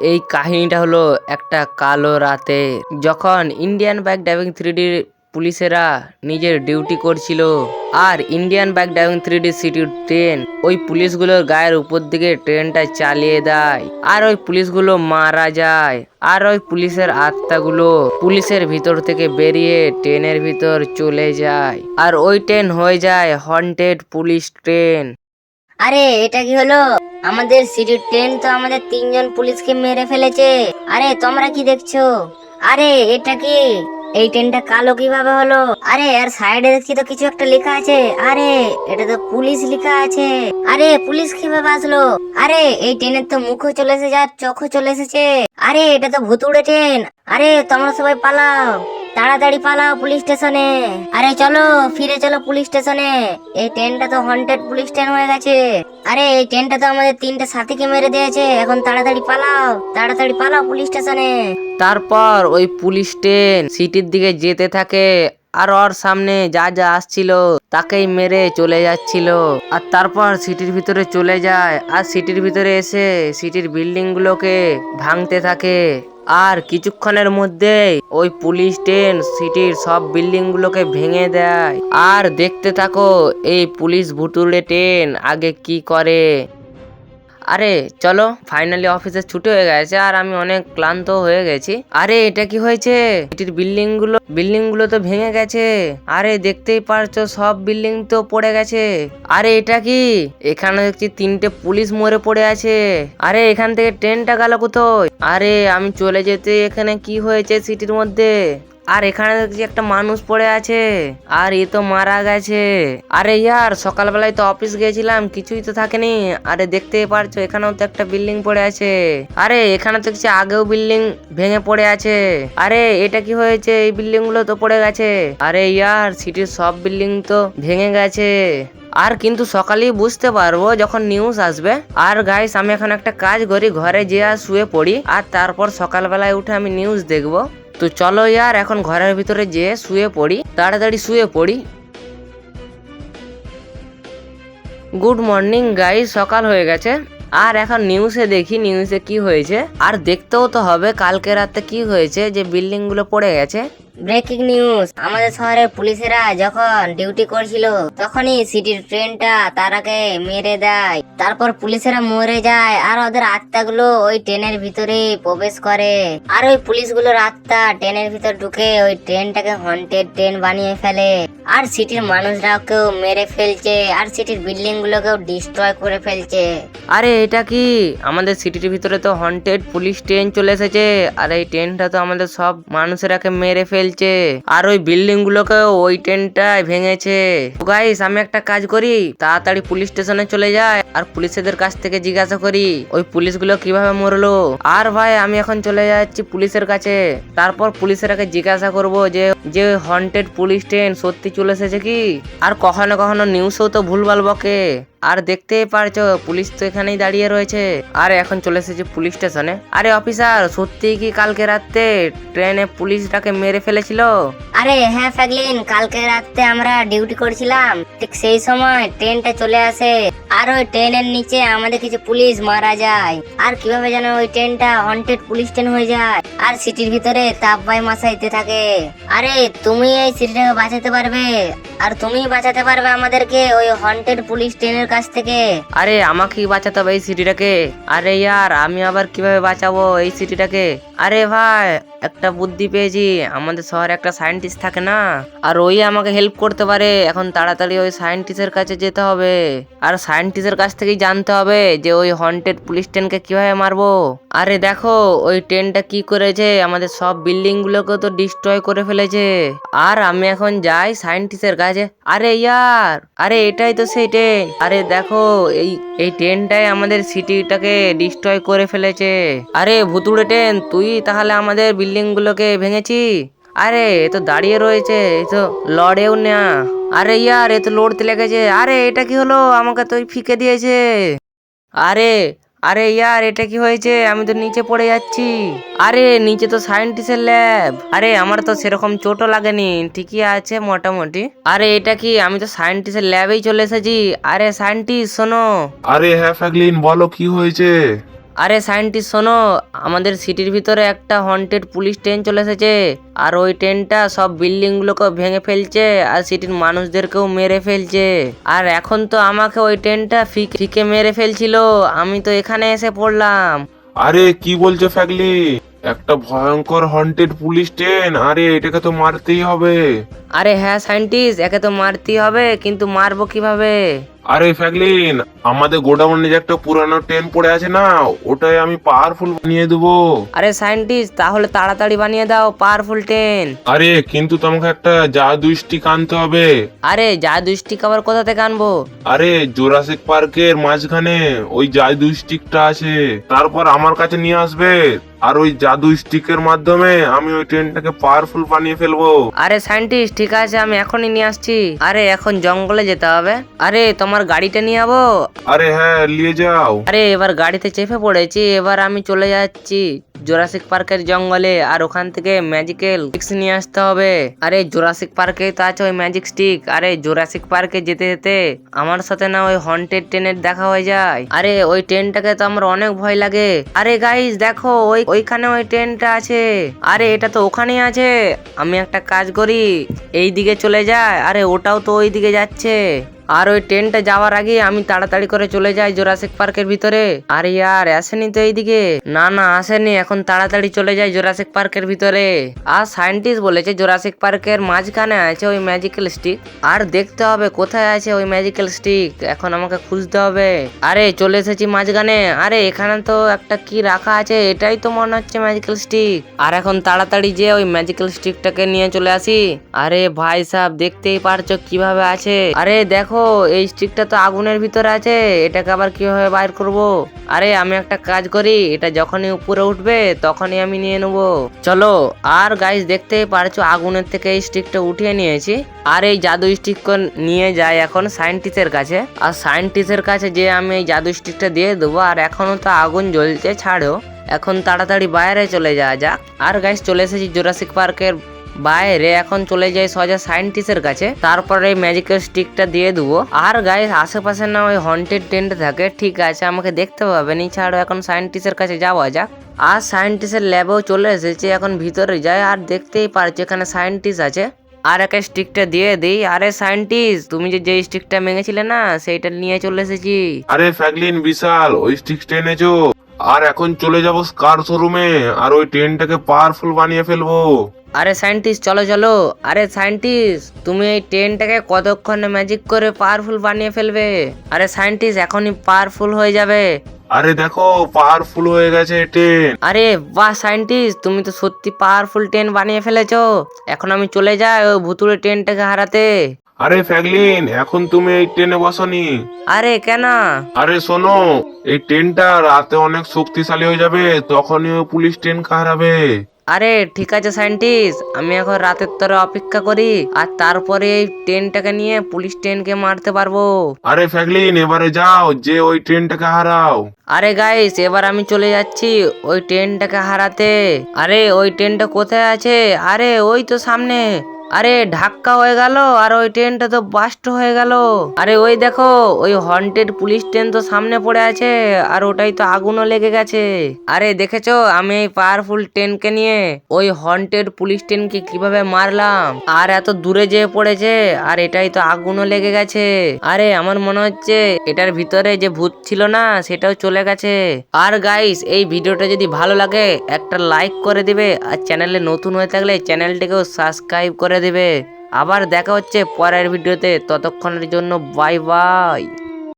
এই কাহিনীটা হলো একটা কালো রাতে যখন ইন্ডিয়ান বাইক ড্রাইভিং থ্রি পুলিশেরা নিজের ডিউটি করছিল। আর Indian bike driving three D সিটির ট্রেন ওই পুলিশগুলোর গায়ের উপর দিকে ট্রেনটা চালিয়ে দেয়। আর ওই পুলিশগুলো মারা যায়। আর ওই পুলিশের আত্মাগুলো পুলিশের ভিতর থেকে বেরিয়ে ট্রেনের ভিতর চলে যায়। আর ওই ট্রেন হয়ে যায় হন্টেড পুলিশ ট্রেন আরে, এটা কি হলো? আমাদের সিটির ট্রেন তো আমাদের তিনজন পুলিশকে মেরে ফেলেছে। আরে, তোমরা কি দেখছ? আরে, এটা কি? এই ট্রেনটা কালো কীভাবে হলো? আরে, আর সাইডে দেখছি তো কিছু একটা লেখা আছে। আরে, এটা তো পুলিশ লেখা আছে। আরে, পুলিশ কীভাবে আসলো? আরে, এই ট্রেনের তো মুখও চলে এসেছে আর চোখও চলে এসেছে। আরে, এটা তো ভুতুড়ে ট্রেন। আরে, তোমরা সবাই পালাও। তাড়াতাড়ি পালাও পুলিশ স্টেশনে। আরে চলো, ফিরে চলো পুলিশ স্টেশনে। এই ট্রেনটা তো হন্টেড পুলিশ ট্রেন হয়ে গেছে। আরে, এই ট্রেনটা তো আমাদের তিনটে সাথীকে মেরে দিয়েছে। এখন তাড়াতাড়ি পালাও তাড়াতাড়ি পালাও পুলিশ স্টেশনে। তারপর ওই পুলিশ ট্রেন সিটির দিকে যেতে থাকে, আর ওর সামনে যা যা আসছিল তাকেই মেরে চলে যাচ্ছিল। আর তারপর সিটির ভিতরে চলে যায়, আর সিটির ভিতরে এসে সিটির বিল্ডিং গুলোকে ভাঙতে থাকে। আর কিছুক্ষণের মধ্যে ওই পুলিশ ট্রেন, সিটির সব বিল্ডিং গুলোকে ভেঙে দেয়। আর দেখতে থাকো, এই পুলিশ ভুতুড়ে ট্রেন আগে কি করে? আরে চলো ফাইনালি অফিসে ছুটি হয়ে গেছে আর আমি অনেক ক্লান্ত হয়ে গেছি। আরে, এটা কি হয়েছে? এটির বিল্ডিংগুলো বিল্ডিংগুলো তো ভেঙে গেছে। আরে, দেখতেই পারছ, সব বিল্ডিং তো পড়ে গেছে। আরে, এটা কি? এখানে দেখছি তিনটে পুলিশ মরে পড়ে আছে। আরে, এখান থেকে ট্রেনটা গেল কোথায়? আরে, আমি চলে যেতে এখানে কি হয়েছে সিটির মধ্যে? আর এখানে দেখছি একটা মানুষ পড়ে আছে। আর এ তো মারা গেছে। আরে ইয়ার, সকালবেলায় তো অফিস গিয়েছিলাম, কিছুই তো থাকেনি। আরে দেখতেই পারছ, এখানেও তো একটা বিল্ডিং পড়ে আছে। আরে, এখানে তো দেখছি আগেও বিল্ডিং ভেঙে পড়ে আছে। আরে, এটা কি হয়েছে? এই বিল্ডিংগুলো তো পড়ে গেছে। আরে ইয়ার সিটির সব বিল্ডিং তো ভেঙে গেছে। আর কিন্তু সকালেই বুঝতে পারব যখন নিউজ আসবে। আর গাইস আমি এখন একটা কাজ করি, ঘরে যেয়ে শুয়ে পড়ি। আর তারপর সকালবেলায় উঠে আমি নিউজ দেখব। তো চলো ইয়ার, এখন ঘরের ভিতরে যেয়ে শুয়ে পড়ি, তাড়াতাড়ি শুয়ে পড়ি। গুড মর্নিং গাই সকাল হয়ে গেছে। আর এখন নিউজে দেখি নিউজে কি হয়েছে। আর দেখতেও তো হবে, কালকে রাতে কি হয়েছে, যে বিল্ডিংগুলো পড়ে গেছে। Breaking news. আমাদের শহরের পুলিশেরা যখন ডিউটি করছিল, তখনই সিটির ট্রেনটা তারাকে মেরে দেয়। তারপর পুলিশেরা মরে যায় আর ওদের আত্মাগুলো ওই ট্রেনের ভিতরে প্রবেশ করে। আর ওই পুলিশগুলোর আত্মা ট্রেনের ভিতর ঢুকে ওই ট্রেনটাকে হন্টেড ট্রেন বানিয়ে ফেলে। আর সিটির মানুষরাকেও মেরে ফেলছে, আর সিটির বিল্ডিং গুলোকেও ডিস্ট্রয় করে ফেলছে। আরে, এটা কি? আমাদের সিটির ভিতরে তো হন্টেড পুলিশ ট্রেন চলে এসেছে। আর এই ট্রেনটা তো আমাদের সব মানুষেরাকে মেরে ফেলছে আর ওই বিল্ডিং গুলোকে ওই ট্রেনটাই ভেঙেছে। গাইস আমি একটা কাজ করি, তাড়াতাড়ি পুলিশ স্টেশনে চলে যায় আর পুলিশদের কাছ থেকে জিজ্ঞাসা করি, ওই পুলিশগুলো কীভাবে মরলো? আর ভাই, আমি এখন চলে যাচ্ছি পুলিশের কাছে। তারপর পুলিশেরাকে জিজ্ঞাসা করব যে যে হন্টেড পুলিশ ট্রেন সত্যি চলে এসেছে কি? আর কখনো কখনো নিউজও তো ভুলভাল বকে। আর দেখতেই পারছ, পুলিশ তো এখানেই দাঁড়িয়ে রয়েছে। আর, এখন চলে এসেছে পুলিশ স্টেশনে। আরে, অফিসার, সত্যি কি কালকে রাতে ট্রেনে পুলিশটাকে মেরে ফেলেছিল? আরে হ্যাঁ ফ্যাগলিন কালকে রাতে আমরা ডিউটি করছিলাম। ঠিক সেই সময় ট্রেনটা চলে আসে। আর ওই ট্রেনের নিচে আমাদের কিছু পুলিশ মারা যায়। আর কীভাবে যেন ওই ট্রেনটা হন্টেড পুলিশ ট্রেন হয়ে যায়। আর সিটির ভিতরে তাপবাই মাসাইতে থাকে। আরে, তুমি এই সিটিটাকে বাঁচাতে পারবে। আর তুমি বাঁচাতে পারবে আমাদেরকে ওই হন্টেড পুলিশ ট্রেনের কাছ থেকে। আরে, আমাকেই বাঁচাতে হবে এই সিটিটাকে। আরে, ইয়ার, আমি আবার কীভাবে বাঁচাবো এই সিটিটাকে? আরে, ভাই একটা বুদ্ধি পেয়েছি। আমাদের শহরে একটা সায়েন্টিস্ট থাকে না, আর ওই আমাকে হেল্প করতে পারে। এখন তাড়াতাড়ি ওই সায়েন্টিস্টের কাছে যেতে হবে। আর সায়েন্টিস্টের কাছ থেকেই জানতে হবে যে ওই হন্টেড পুলিশ ট্রেনকে কীভাবে মারবো। আরে দেখো, ওই ট্রেনটা কি করেছে? আমাদের সব বিল্ডিং গুলোকে তো ডিস্ট্রয় করে ফেলেছে। আর আমি এখন যাই সায়েন্টিস্টের কাছে। আরে ইয়ার, আরে এটাই তো সেই ট্রেন আরে দেখো, এই এই ট্রেনটাই আমাদের সিটিটাকে ডিস্ট্রয় করে ফেলেছে। আরে ভুতুড়ে ট্রেন তুই তাহলে আমাদের বিল্ডিং গুলোকে ভেঙেছি। আরে, এ তো দাঁড়িয়ে রয়েছে, এ তো লড়েও না। আরে ইয়ার, এ তো লড়তে লেগেছে। আরে, এটা কি হলো? আমাকে তো ফিকে দিয়েছে। আরে আরে ইয়ার, এটা কি হয়েছে? আমি তো নিচে পড়ে যাচ্ছি। আরে, নিচে তো সায়েন্টিস্টের ল্যাব। আরে, আমার তো সেরকম চোটও লাগেনি। ঠিকই আছে মোটামুটি। আরে, এটা কি? আমি তো সায়েন্টিস্টের ল্যাবেই চলে এসেছি। আরে, সায়েন্টিস্ট, শোনো। আরে হ্যাঁ ফ্যাগলিন বলো কি হয়েছে? আরে সায়েন্টিস্ট শোনো আমাদের সিটির ভিতরে একটা হন্টেড পুলিশ ট্রেন চলে এসেছে। আর ওই ট্রেনটা সব বিল্ডিং গুলোকে ভেঙে ফেলছে আর সিটির মানুষদেরকেও মেরে ফেলছে। আর এখন তো আমাকে ওই ট্রেনটা ফিকে ফিকে মেরে ফেলছিল। আমি তো এখানে এসে পড়লাম। আরে কি বলছো ফ্যাগলি? একটা ভয়ঙ্কর হন্টেড পুলিশ ট্রেন আরে এটাকে তো মারতেই হবে। আরে হ্যাঁ সায়েন্টিস্ট একে তো মারতেই হবে কিন্তু মারবো কীভাবে? আরে ফ্যাগলিন আমাদের গোডাউনে যে একটা পুরানো ট্রেন পড়ে আছে না ওটাই আমি পাওয়ারফুল বানিয়ে দেবো। আরে সায়েন্টিস্ট তাহলে তাড়াতাড়ি বানিয়ে দাও পাওয়ারফুল ট্রেন আরে কিন্তু তোমাকে একটা জাদু স্টিক আনতে হবে। আরে জাদু স্টিক আবার কোথা থেকে আনব? আরে জোরাসিক পার্কের মাঝখানে ওই জাদু স্টিকটা আছে তারপর আমার কাছে নিয়ে আসবে। আর ওই জাদু স্টিকের মাধ্যমে আমি ওই ট্রেনটাকে পাওয়ারফুল বানিয়ে ফেলব। আরে সায়েন্টিস্ট ঠিক আছে আমি এখনই নিয়ে আসছি। আরে এখন জঙ্গলে যেতে হবে। আরে তোমার গাড়িটা নিয়ে যাব আরে হ্যাঁ নিয়ে যাও। আরে এবার গাড়িতে চেপে পড়েছি এবার আমি চলে যাচ্ছি। জোরাসিক পার্কের জঙ্গলে আর ওখান থেকে ম্যাজিক্যাল স্টিক্স নিয়ে আসতে হবে। আরে জোরাসিক পার্কে তো আছে ওই ম্যাজিক স্টিক আরে জোরাসিক পার্কে যেতে যেতে আমার সাথে না ওই হন্টেড ট্রেনের দেখা হয়ে যায়। আরে ওই ট্রেনটাকে তো আমার অনেক ভয় লাগে। আরে গাইস দেখো ওই ওইখানে ওই ট্রেনটা আছে। আরে, এটা তো ওখানেই আছে। আমি একটা কাজ করি এই দিকে চলে যায় আরে, ওটাও তো ওই দিকে যাচ্ছে। আর ওই ট্রেনটা যাওয়ার আগে আমি তাড়াতাড়ি করে চলে যাই জোরাসিক পার্কের ভিতরে। আরে ইয়ার আসেনি তো এইদিকে? না না, আসেনি। এখন তাড়াতাড়ি চলে যাই জোরাসিক পার্কের ভিতরে। আর সায়েন্টিস্ট বলেছে জোরাসিক পার্কের মাঝখানে আছে ওই ম্যাজিক্যাল স্টিক। আর দেখতে হবে কোথায় আছে ওই ম্যাজিক্যাল স্টিক। এখন আমাকে খুঁজতে হবে। আরে, চলে এসেছি মাঝখানে। আরে, এখানে তো একটা কি রাখা আছে? এটাই তো মনে হচ্ছে ম্যাজিক্যাল স্টিক। আর এখন তাড়াতাড়ি যে ওই ম্যাজিক্যাল স্টিকটাকে নিয়ে চলে আসি। আরে ভাই সাহেব, দেখতেই পারছ কীভাবে আছে? আরে দেখো এই স্টিকটা তো আগুনের ভিতরে আছে, এটাকে আবার কীভাবে বাইর করব? আরে, আমি একটা কাজ করি, এটা যখনই উপরে উঠবে, তখনই আমি নিয়ে নেব। চলো, আর গাইস দেখতেই পারছ, আগুনের থেকে এই স্টিকটা উঠিয়ে নিয়েছি। আর এই জাদু স্টিক নিয়ে যাই এখন সায়েন্টিস্টের কাছে। আর সায়েন্টিস্টের কাছে যে আমি এই জাদু স্টিকটা দিয়ে দেবো, আর এখনও তো আগুন জ্বলছে, ছাড়ো। এখন তাড়াতাড়ি বাইরে চলে যাওয়া যাক। আর গাইস চলে এসেছি জোরাসিক পার্কের বাইরে এখন চলে যাই সোজা সায়েন্টিস্টের কাছে। তারপরে এই ম্যাজিক্যাল স্টিকটা দিয়ে দেবো। আর গাইস আশেপাশে না ওই হন্টেড টেন্ট থাকে। ঠিক আছে, আমাকে দেখতে পাবেন ছাড়ো, এখন সায়েন্টিস্টের কাছে যাওয়া যাক। আর সায়েন্টিস্টের ল্যাবেও চলে এসেছে, এখন ভিতরে যায় আর দেখতেই পারছি, এখানে সায়েন্টিস্ট আছে। আর একটা স্টিকটা দিয়ে দিই। আরে সায়েন্টিস্ট তুমি যে যে স্টিকটা ভেঙেছিলে না, সেইটা নিয়ে চলে এসেছি। আরে ফ্যাগলিন, বিশাল, ওই স্টিকটা এনেছো? আর এখন চলে যাব কার শোরুমে? আর ওই ট্রেনটাকে পাওয়ারফুল বানিয়ে ফেলব। আরে সায়েন্টিস্ট চলো চলো। আরে সায়েন্টিস্ট তুমি এই ট্রেনটাকে কতক্ষণে ম্যাজিক করে পাওয়ারফুল বানিয়ে ফেলবে? আরে সায়েন্টিস্ট এখনই পাওয়ারফুল হয়ে যাবে। আরে দেখো পাওয়ারফুল হয়ে গেছে ট্রেন। আরে বাহ সায়েন্টিস্ট তুমি তো সত্যি পাওয়ারফুল ট্রেন বানিয়ে ফেলেছো। এখন আমি চলে যাই ওই ভুতুড়ে ট্রেনটাকে হারাতে। আরে ফ্যাগলিন এখন তুমি এই ট্রেনে বসনি। আরে কেন? আরে শোনো এই ট্রেনটা রাতে অনেক শক্তিশালী হয়ে যাবে তখনই ওই পুলিশ ট্রেন হারাবে আরে ঠিক আছে সায়েন্টিস্ট আমি এখন রাতের তরে অপেক্ষা করি আর তারপরে এই ট্রেনটাকে নিয়ে পুলিশ ট্রেনকে মারতে পারব। আরে ফ্যাগলিন এবারে যাও যে ওই ট্রেনটাকে হারাও। আরে গাইস এবার আমি চলে যাচ্ছি ওই ট্রেনটাকে হারাতে। আরে ওই ট্রেনটা কোথায় আছে? আরে ওই তো সামনে। আরে ধাক্কা হয়ে গেল, আর ওই ট্রেনটা তো বাস্ট হয়ে গেল। আরে ওই দেখো, ওই হন্টেড পুলিশ ট্রেন তো সামনে পড়ে আছে, আর ওটাই তো আগুনও লেগে গেছে। আরে দেখেছ, আমি এই পাওয়ারফুল ট্রেনকে নিয়ে ওই হন্টেড পুলিশ ট্রেনকে কীভাবে মারলাম? আর এত দূরে যেয়ে পড়েছে, আর এটাই তো আগুনও লেগে গেছে। আরে আমার মনে হচ্ছে, এটার ভিতরে যে ভূত ছিল না, সেটাও চলে গেছে। আর গাইস এই ভিডিওটা যদি ভালো লাগে, একটা লাইক করে দিবে, আর চ্যানেলে নতুন হয়ে থাকলে চ্যানেলটিকেও সাবস্ক্রাইব করে দিবে। আবার দেখা হচ্ছে পরের ভিডিওতে। ততক্ষণের জন্য বাই বাই।